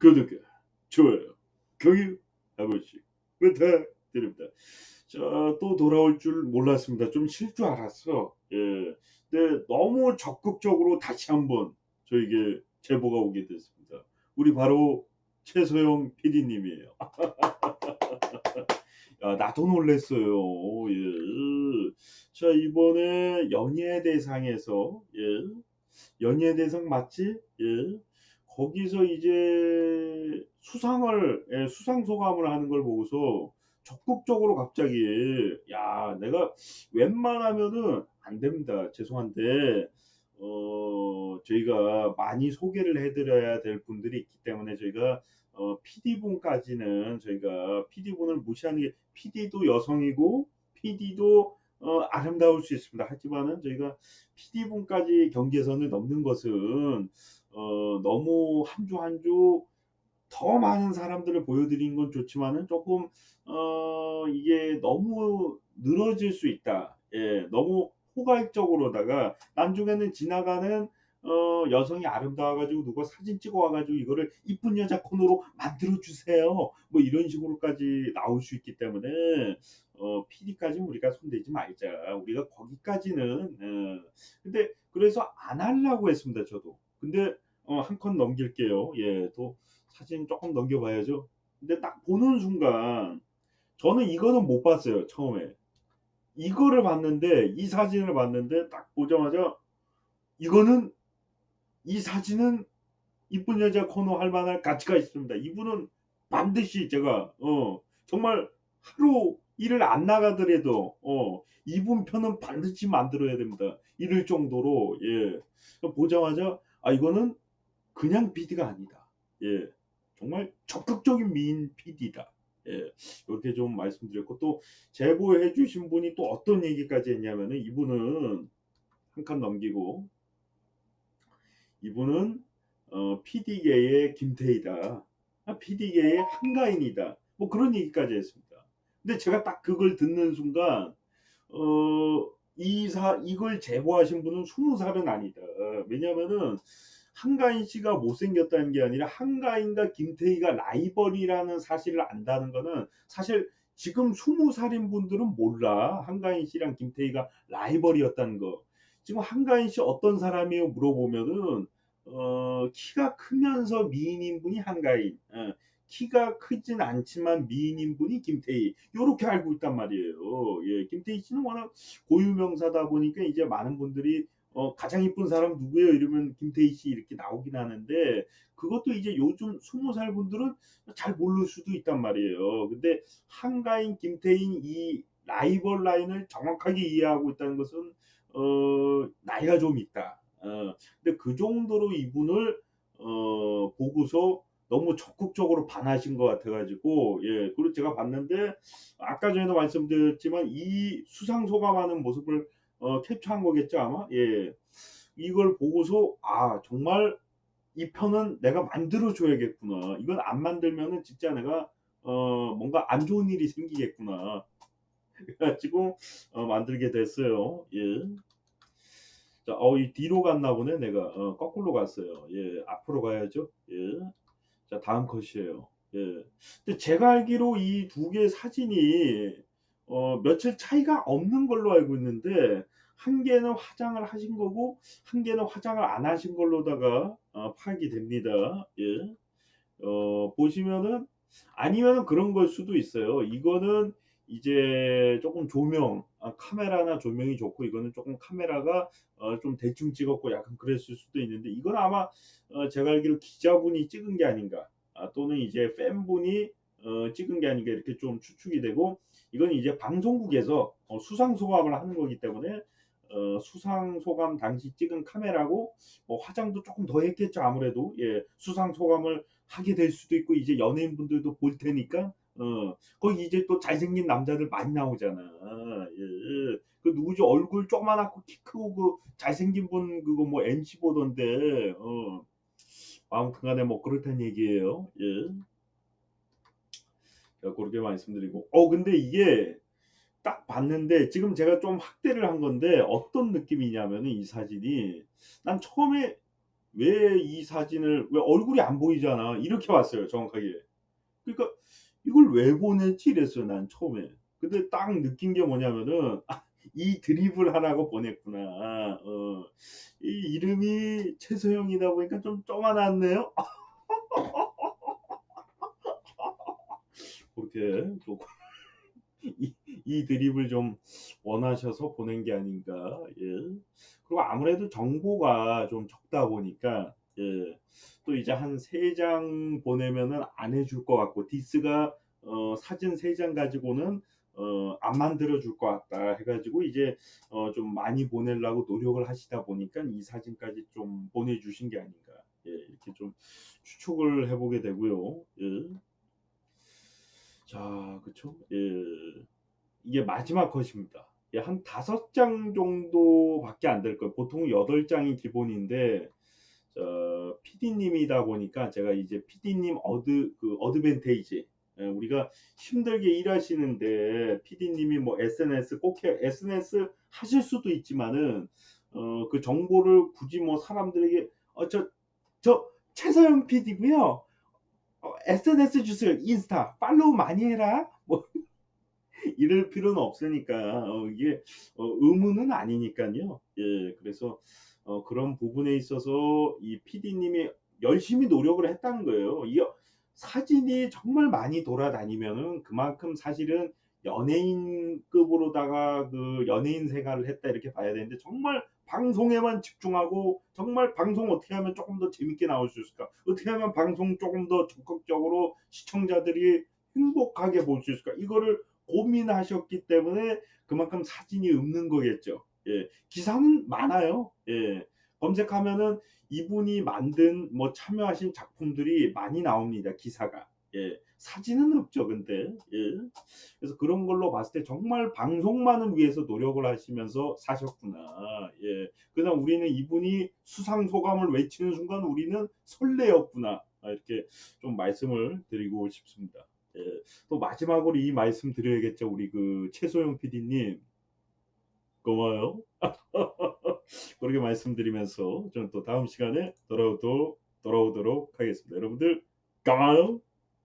구독, 좋아요, 공유 한 번씩 부탁드립니다. 자, 또 돌아올 줄 몰랐습니다. 좀 쉴 줄 알았어. 예. 근데 너무 적극적으로 다시 한번 저에게 제보가 오게 됐습니다. 우리 바로 최소영 PD님이에요. 야, 나도 놀랬어요. 예. 자, 이번에 연예대상에서, 예. 연예대상 맞지? 예. 거기서 이제 수상을, 예, 수상 소감을 하는 걸 보고서 적극적으로 갑자기, 야, 내가 웬만하면은 안 됩니다. 죄송한데, 어, 저희가 많이 소개를 해드려야 될 분들이 있기 때문에 저희가 어, PD분까지는 저희가 PD분을 무시하는 게 PD도 여성이고 PD도 어, 아름다울 수 있습니다. 하지만은 저희가 PD분까지 경계선을 넘는 것은 어, 너무 한 주 한 주 더 많은 사람들을 보여드린 건 좋지만은 조금 어, 이게 너무 늘어질 수 있다. 예, 너무 포괄적으로다가 나중에는 지나가는 어, 여성이 아름다워가지고 누가 사진 찍어 와가지고 이거를 이쁜 여자 코너로 만들어 주세요. 뭐 이런 식으로까지 나올 수 있기 때문에 어, PD까지는 우리가 손대지 말자. 우리가 거기까지는 어, 근데 그래서 안 하려고 했습니다. 저도. 근데 어, 한 컷 넘길게요. 예, 또 사진 조금 넘겨봐야죠. 근데 딱 보는 순간 저는 이거는 못 봤어요. 처음에. 이거를 봤는데 이 사진을 봤는데 딱 보자마자 이거는 이 사진은 이쁜 여자 코너 할 만한 가치가 있습니다. 이분은 반드시 제가 어 정말 하루 일을 안 나가더라도 어 이분 편은 반드시 만들어야 됩니다. 이럴 정도로 예 보자마자 아 이거는 그냥 PD가 아니다. 예 정말 적극적인 미인 PD다. 예, 이렇게 좀 말씀드렸고 또 제보해 주신 분이 또 어떤 얘기까지 했냐면은 이분은 한 칸 넘기고 이분은 어, PD계의 김태희다. 아, PD계의 한가인이다. 뭐 그런 얘기까지 했습니다. 근데 제가 딱 그걸 듣는 순간 어, 이사 이걸 제보하신 분은 스무 살은 아니다. 왜냐면은 한가인 씨가 못생겼다는 게 아니라 한가인과 김태희가 라이벌이라는 사실을 안다는 거는 사실 지금 스무 살인 분들은 몰라. 한가인 씨랑 김태희가 라이벌이었다는 거. 지금 한가인 씨 어떤 사람이에요? 물어보면은 어, 키가 크면서 미인인 분이 한가인. 어, 키가 크진 않지만 미인인 분이 김태희. 요렇게 알고 있단 말이에요. 예, 김태희 씨는 워낙 고유명사다 보니까 이제 많은 분들이 어, 가장 이쁜 사람 누구예요? 이러면 김태희 씨 이렇게 나오긴 하는데 그것도 이제 요즘 스무 살 분들은 잘 모를 수도 있단 말이에요. 근데 한가인, 김태인 이 라이벌 라인을 정확하게 이해하고 있다는 것은 어, 나이가 좀 있다. 어, 근데 그 정도로 이분을 어, 보고서 너무 적극적으로 반하신 것 같아가지고 예 그리고 제가 봤는데 아까 전에도 말씀드렸지만 이 수상 소감하는 모습을 어, 캡처한 거겠죠 아마 예 이걸 보고서 아 정말 이 편은 내가 만들어 줘야겠구나 이건 안 만들면은 진짜 내가 어 뭔가 안 좋은 일이 생기겠구나 그래가지고 어, 만들게 됐어요 예. 자, 어, 이 뒤로 갔나 보네, 내가. 어, 거꾸로 갔어요. 예, 앞으로 가야죠. 예. 자, 다음 컷이에요. 예. 근데 제가 알기로 이 두 개의 사진이 어, 며칠 차이가 없는 걸로 알고 있는데 한 개는 화장을 하신 거고 한 개는 화장을 안 하신 걸로다가 어, 파악이 됩니다. 예. 어, 보시면은 아니면은 그런 걸 수도 있어요. 이거는 이제 조금 조명, 아, 카메라나 조명이 좋고 이거는 조금 카메라가 어, 좀 대충 찍었고 약간 그랬을 수도 있는데 이건 아마 어, 제가 알기로 기자분이 찍은 게 아닌가 아, 또는 이제 팬분이 어, 찍은 게 아닌가 이렇게 좀 추측이 되고 이건 이제 방송국에서 어, 수상 소감을 하는 거기 때문에 어, 수상 소감 당시 찍은 카메라고 뭐 화장도 조금 더 했겠죠 아무래도 예 수상 소감을 하게 될 수도 있고 이제 연예인분들도 볼 테니까 어, 거기 이제 또 잘생긴 남자들 많이 나오잖아. 예, 예. 그 누구지 얼굴 조그만하고 키 크고 그 잘생긴 분 그거 뭐 MC 보던데 어. 아무튼간에 뭐 그렇다는 얘기예요. 예. 그렇게 말씀드리고 어 근데 이게 딱 봤는데 지금 제가 좀 확대를 한 건데 어떤 느낌이냐면은 이 사진이 난 처음에 왜 이 사진을 왜 얼굴이 안 보이잖아. 이렇게 왔어요. 정확하게. 그러니까 이걸 왜 보냈지 이랬어요. 난 처음에. 근데 딱 느낀 게 뭐냐면은 아, 이 드립을 하라고 보냈구나. 어, 이 이름이 최소영이다 보니까 좀 쩌만났네요. 그렇게 좀 이, 이 드립을 좀 원하셔서 보낸 게 아닌가. 예. 그리고 아무래도 정보가 좀 적다 보니까 예. 또 이제 한 세 장 보내면은 안 해줄 것 같고 디스가 어, 사진 세 장 가지고는 어, 안 만들어 줄 것 같다 해가지고 이제 어, 좀 많이 보내려고 노력을 하시다 보니까 이 사진까지 좀 보내주신 게 아닌가 예, 이렇게 좀 추측을 해보게 되고요. 예. 자, 그쵸? 예. 이게 마지막 컷입니다. 예, 한 다섯 장 정도밖에 안 될 거예요. 보통 여덟 장이 기본인데, 저, PD님이다 보니까 제가 이제 PD님 어드, 그, 어드밴테이지. 예, 우리가 힘들게 일하시는데, PD님이 뭐 SNS 꼭 해, SNS 하실 수도 있지만은, 어, 그 정보를 굳이 뭐 사람들에게, 어, 저, 저, 최서영 PD고요 어, SNS 주세요. 인스타 팔로우 많이 해라. 뭐 이럴 필요는 없으니까 어, 이게 어, 의무는 아니니까요. 예, 그래서 어, 그런 부분에 있어서 이 PD님이 열심히 노력을 했다는 거예요. 이 사진이 정말 많이 돌아다니면은 그만큼 사실은 연예인 급으로다가 그 연예인 생활을 했다 이렇게 봐야 되는데 정말 방송에만 집중하고 정말 방송 어떻게 하면 조금 더 재밌게 나올 수 있을까? 어떻게 하면 방송 조금 더 적극적으로 시청자들이 행복하게 볼 수 있을까? 이거를 고민하셨기 때문에 그만큼 사진이 없는 거겠죠. 예, 기사는 많아요. 예, 검색하면은 이분이 만든 뭐 참여하신 작품들이 많이 나옵니다. 기사가. 예, 사진은 없죠. 근데 예. 그래서 그런 걸로 봤을 때 정말 방송만을 위해서 노력을 하시면서 사셨구나. 예. 그냥 우리는 이분이 수상 소감을 외치는 순간 우리는 설레었구나. 아, 이렇게 좀 말씀을 드리고 싶습니다. 예. 또 마지막으로 이 말씀 드려야겠죠. 우리 그 최소영 PD님. 고마워요. 그렇게 말씀드리면서 저는 또 다음 시간에 돌아오도록, 돌아오도록 하겠습니다. 여러분들, 고마워요.